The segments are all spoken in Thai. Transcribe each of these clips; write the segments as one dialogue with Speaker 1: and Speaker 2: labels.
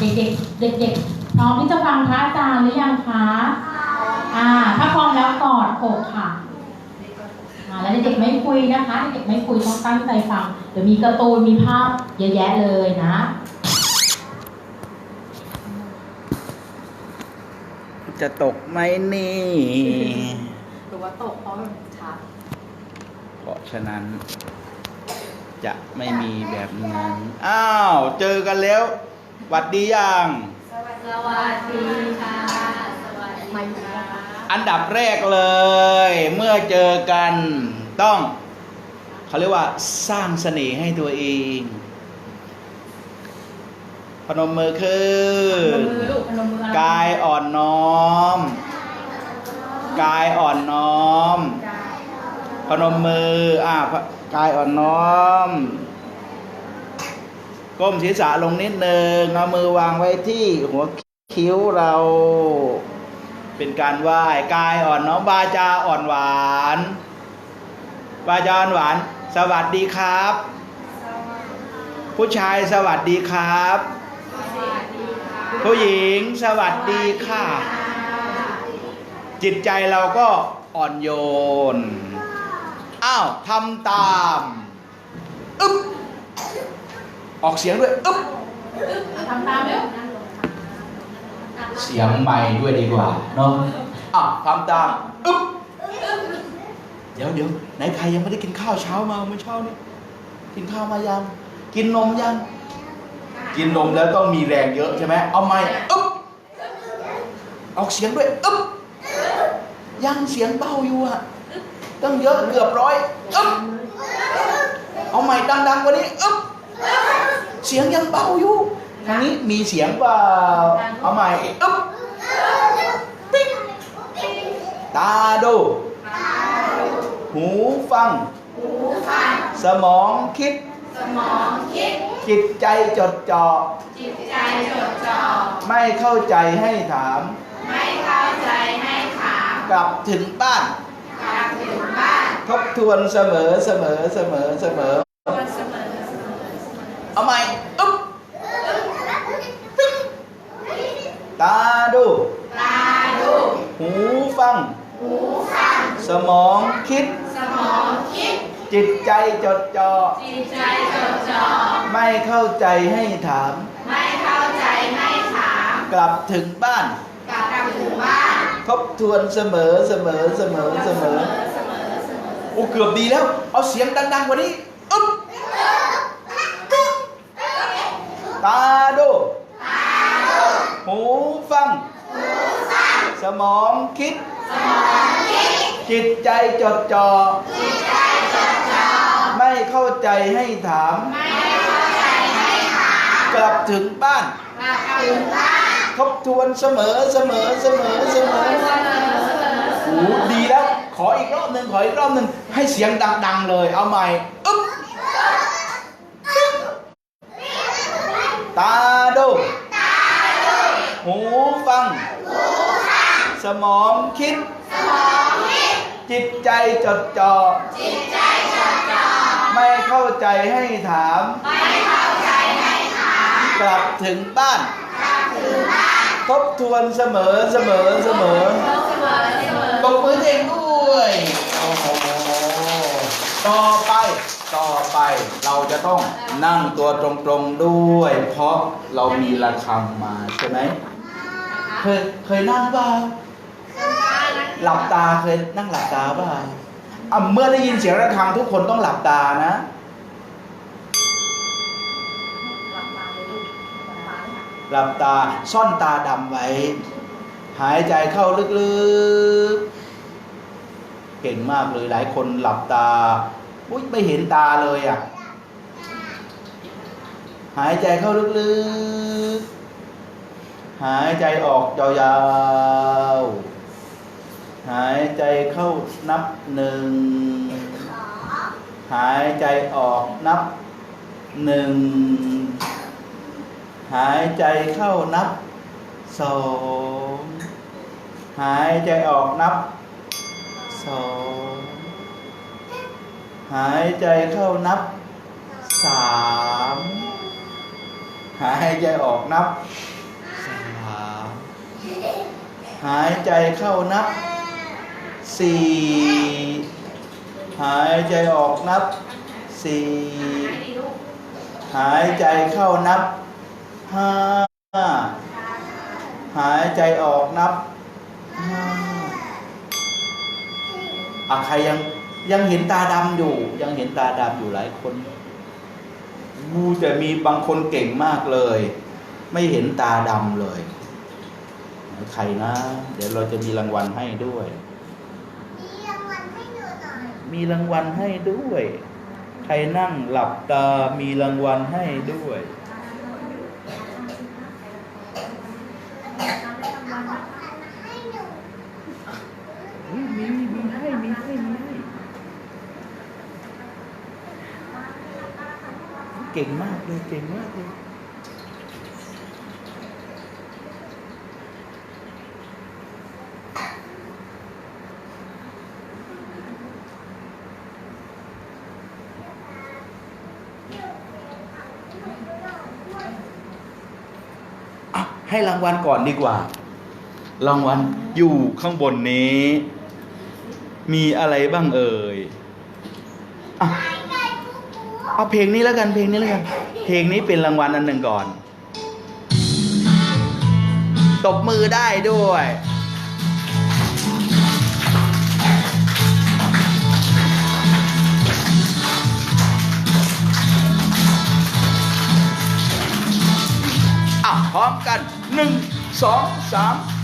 Speaker 1: เด็กๆ เด็กๆ พร้อมที่จะฟังพระอาจารย์หรือยังคะอ่า ถ้าพร้อมแล้วกอดอกค่ะอ่าแล้วเด็กๆไม่คุยนะคะ เด็กๆไม่คุยต้องตั้งใจฟัง เดี๋ยวมีการ์ตูนมีภาพเยอะแยะเลยนะ
Speaker 2: จะตกไหมนี่
Speaker 3: หรือว่าตกเพราะมันชัด
Speaker 2: เพราะฉะนั้น จะไม่มีแบบนั้น อ้าว เจอกันแล้ว หวัดดียัง
Speaker 3: สวัสดีค่ะ สวัสดีค่ะ
Speaker 2: อันดับแรกเลย เมื่อเจอกันต้องเขาเรียกว่าสร้างเสน่ห์ให้ตัวเอง พนมมือขึ้
Speaker 1: พน
Speaker 2: น
Speaker 1: มมือลูกพนมมืออะไร
Speaker 2: กายอ่อนน้อม กายอ่อนน้อม พนมมืออ่าพะกายอ่อนน้อม ก้มศีรษะลงนิดหนึ่งเอามือวางไว้ที่หัวคิ้วเรา เป็นการไหว้กายอ่อนน้อมวาจาอ่อนหวานวาจาอ่อนหวาน สวัสดีครับ ผู้ชายสวัสดีครับ ผู้หญิงสวัสดีค่ะ จิตใจเราก็อ่อนโยน อ้าวทำตาม อึ๊บ ออกเสียงด้วยอึ๊บ
Speaker 1: ทำตามเร็ว
Speaker 2: เสียงใหม่ด้วยดีกว่าเนาะอะทำตามอึ๊บเดี๋ยวเดี๋ยวไหนใครยังไม่ได้กินข้าวเช้ามาเมื่อเช้านี้กินข้าวมายัง กินนมยัง กินนมแล้วต้องมีแรงเยอะใช่ไหมเอาใหม่อึ๊บออกเสียงด้วยอึ๊บยังเสียงเบาอยู่อะตั้งเยอะเกือบร้อยอึ๊บเอาใหม่ดังๆกว่านี้อึ๊บ เสียงยังเบาอยู่ทางนี้มีเสียงเปล่าเอาใหม่อึ๊บปิ๊งตาดูหูฟัง สมองคิด
Speaker 3: สมองคิด
Speaker 2: จิตใจจดจ่อ
Speaker 3: จิตใจจดจ่อ
Speaker 2: ไม่เข้าใจให้ถาม
Speaker 3: ไม่เข้าใจให้ถาม
Speaker 2: กลับถึงบ้าน
Speaker 3: กลับถึงบ้าน
Speaker 2: ทบทวนเสมอเสมอเสมอเสมอ
Speaker 3: วันเสมอเสมอ
Speaker 2: เอาใหม่อึ๊บปิ๊ง ตาดู
Speaker 3: ตาดู
Speaker 2: หูฟัง
Speaker 3: หูฟัง
Speaker 2: สมองคิด
Speaker 3: สมองคิด
Speaker 2: จิตใจจดจ่อ
Speaker 3: จิตใจจดจ่อ
Speaker 2: ไม่เข้าใจให้ถาม
Speaker 3: ไม่เข้าใจให้ถาม
Speaker 2: กลับถึงบ้าน
Speaker 3: กลับถึงบ้าน
Speaker 2: ทบทวนเสมอเสมอเสมอเสมอ
Speaker 3: เสมอเสมอ
Speaker 2: โอ้เกือบดีแล้ว เอาเสียงดังๆกว่านี้ อึ๊บตาดู หูฟัง สมองคิด จิตใจจดจ่อไม่เข้าใจให้ถาม กลับถึงบ้าน
Speaker 3: กลับถึงบ้าน
Speaker 2: ทบทวนเสมอเสมอเสมอเสมอ
Speaker 3: เสมอเสมอ
Speaker 2: โอ้ดีแล้ว ขออีกรอบหนึ่งขออีกรอบหนึ่งให้เสียงดัง ๆ เลย เอาใหม่อึ๊บตาดูหูฟัง สมองคิด จิตใจจดจ่อ
Speaker 3: จิตใจจดจ่อ
Speaker 2: ไม่เข้าใจให้ถาม
Speaker 3: ไม่เข้าใจให้ถาม
Speaker 2: กลับถึงบ้าน
Speaker 3: กลับถึงบ้าน
Speaker 2: ทบทวนเสมอเสมอเสมอ
Speaker 3: เสมอเสมอ
Speaker 2: ตบมือตัวเองด้วยโอ้โหต่อไปต่อไปเราจะต้องนั่งตัวตรงๆด้วย เพราะเรามีระฆังมาใช่ไหมเคยเคยนั่งเปล่า หลับตาเคยนั่งหลับตาเปล่าอะเมื่อได้ยินเสียงระฆังทุกคนต้องหลับตานะ หลับตาซ่อนตาดำไว้ หายใจเข้าลึกๆ เก่งมากเลยหลายคนหลับตาอุ้ยไม่เห็นตาเลยอะ หายใจเข้าลึกๆ หายใจออกยาวๆ หายใจเข้านับหนึ่ง หายใจออกนับหนึ่ง หายใจเข้านับสองหายใจออกนับสองหายใจเข้านับสามหายใจออกนับสามหายใจเข้านับ สี่หายใจออกนับสี่หายใจเข้านับห้าหายใจออกนับห้าอะใครยังยังเห็นตาดำอยู่ ยังเห็นตาดำอยู่หลายคนมูแต่มีบางคนเก่งมากเลย ไม่เห็นตาดำเลยใครนะ เดี๋ยวเราจะมีรางวัลให้ด้วย มีรางวัลให้ด้วย ใครนั่งหลับตามีรางวัลให้ด้วย มีมีมีให้มีให้มีให้เก่งมากเลยเก่งมากเลย ให้รางวัลก่อนดีกว่า รางวัลอยู่ข้างบนนี้ มีอะไรบ้างเอ่ยอะเอาเพลงนี้แล้วกันเพลงนี้แล้วกัน เพลงนี้เป็นรางวัลอันหนึ่งก่อน ตบมือได้ด้วย พร้อมกัน 1 2 3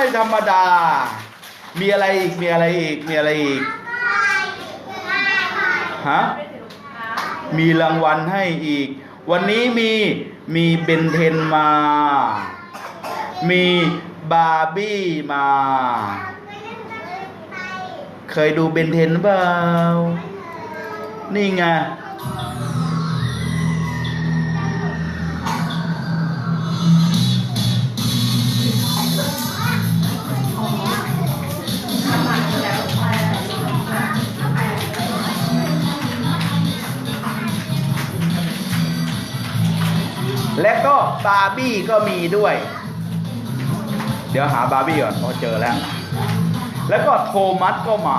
Speaker 2: ไม่ธรรมดา มีอะไรอีก มีอะไรอีก มีอะไรอีก ฮะ มีรางวัลให้อีก วันนี้มี มีเบนเทนมา มีบาร์บี้มา เคยดูเบนเทนเปล่า นี่ไง บาร์บี้ก็มีด้วย เดี๋ยวหาบาร์บี้ก่อนพอเจอแล้ว แล้วก็โทมัสก็มา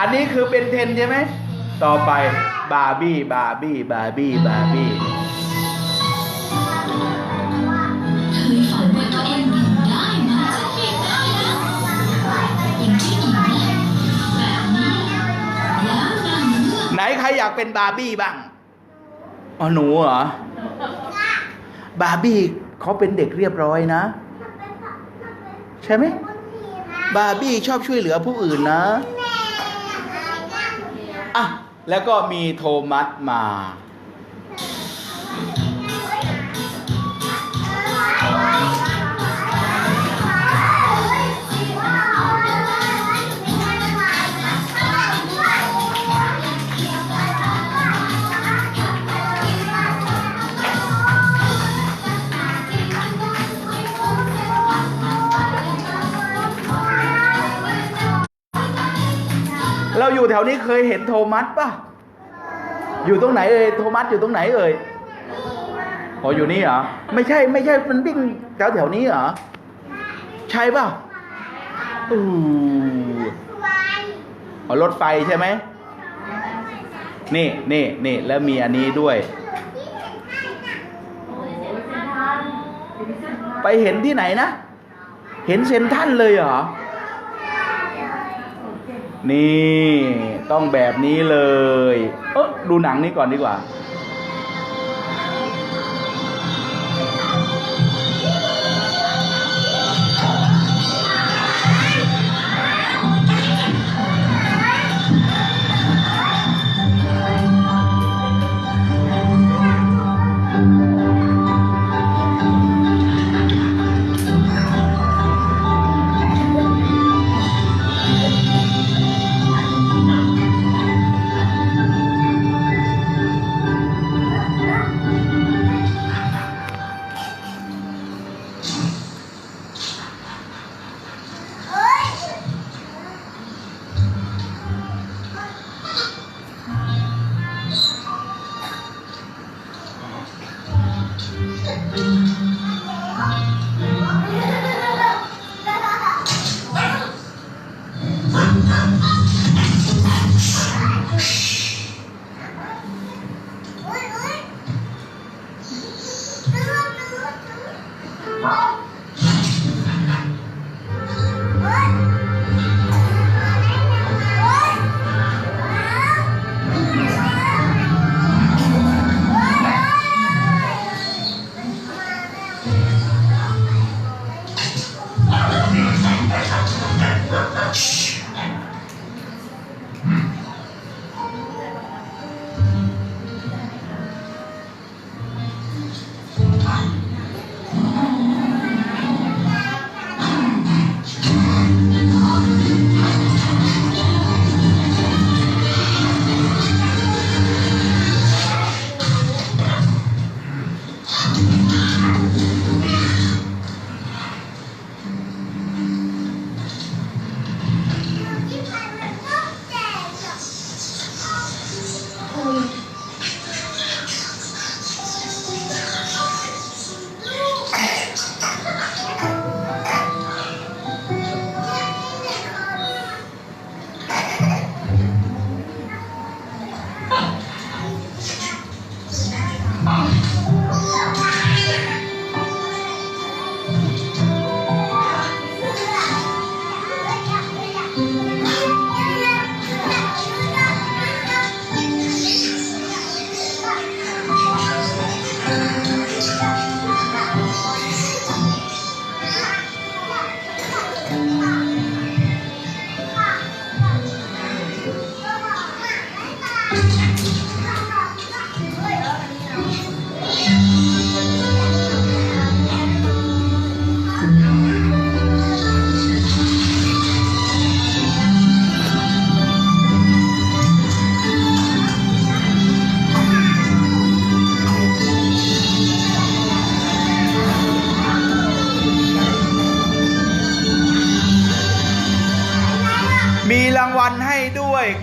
Speaker 2: อันนี้คือเป็นเทนใช่ไหม ต่อไปบาร์บี้ บาร์บี้ บาร์บี้ บาร์บี้ ใครอยากเป็นบาร์บี้บ้างอ๋อหนูเหรอบาร์บี้เขาเป็นเด็กเรียบร้อยนะ ใช่ไหมบาร์บี้ชอบช่วยเหลือผู้อื่นนะอะแล้วก็มีโทมัสมา เราอยู่แถวนี้เคยเห็นโทมัสป่ะ อยู่ตรงไหนเอ่ยโทมัสอยู่ตรงไหนเอ่ยอ๋ออยู่นี่เหรอ ไม่ใช่ไม่ใช่มันวิ่งแถวแถวนี้เหรอ ใช่ป่ะอู้อ๋อรถไฟใช่ไหม นี่นี่นี่แล้วมีอันนี้ด้วย ไปเห็นที่ไหนนะ เห็นเซนทันเลยเหรอ นี่ต้องแบบนี้เลย เออดูหนังนี้ก่อนดีกว่า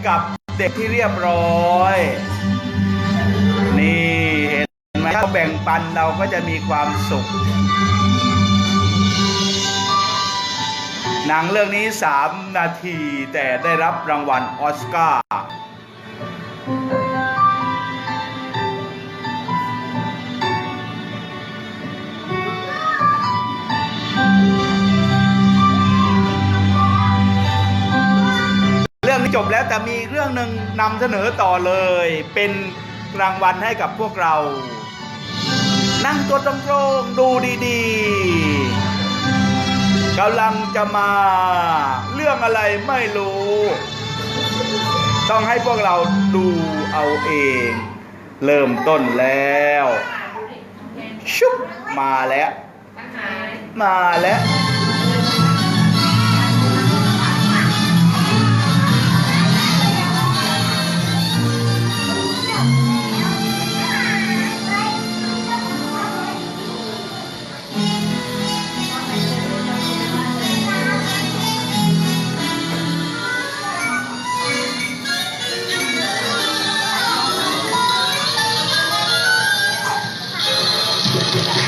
Speaker 2: กับเด็กที่เรียบร้อย นี่เห็นไหมถ้าแบ่งปันเราก็จะมีความสุข หนังเรื่องนี้ 3 นาทีแต่ได้รับรางวัลออสการ์ จบแล้วแต่มีเรื่องหนึ่งนำเสนอต่อเลย เป็นรางวัลให้กับพวกเรา นั่งตัวตรงๆดูดีๆกำลังจะมา เรื่องอะไรไม่รู้ ต้องให้พวกเราดูเอาเอง เริ่มต้นแล้ว ชุบมาแล้ว มาแล้ว Thank you.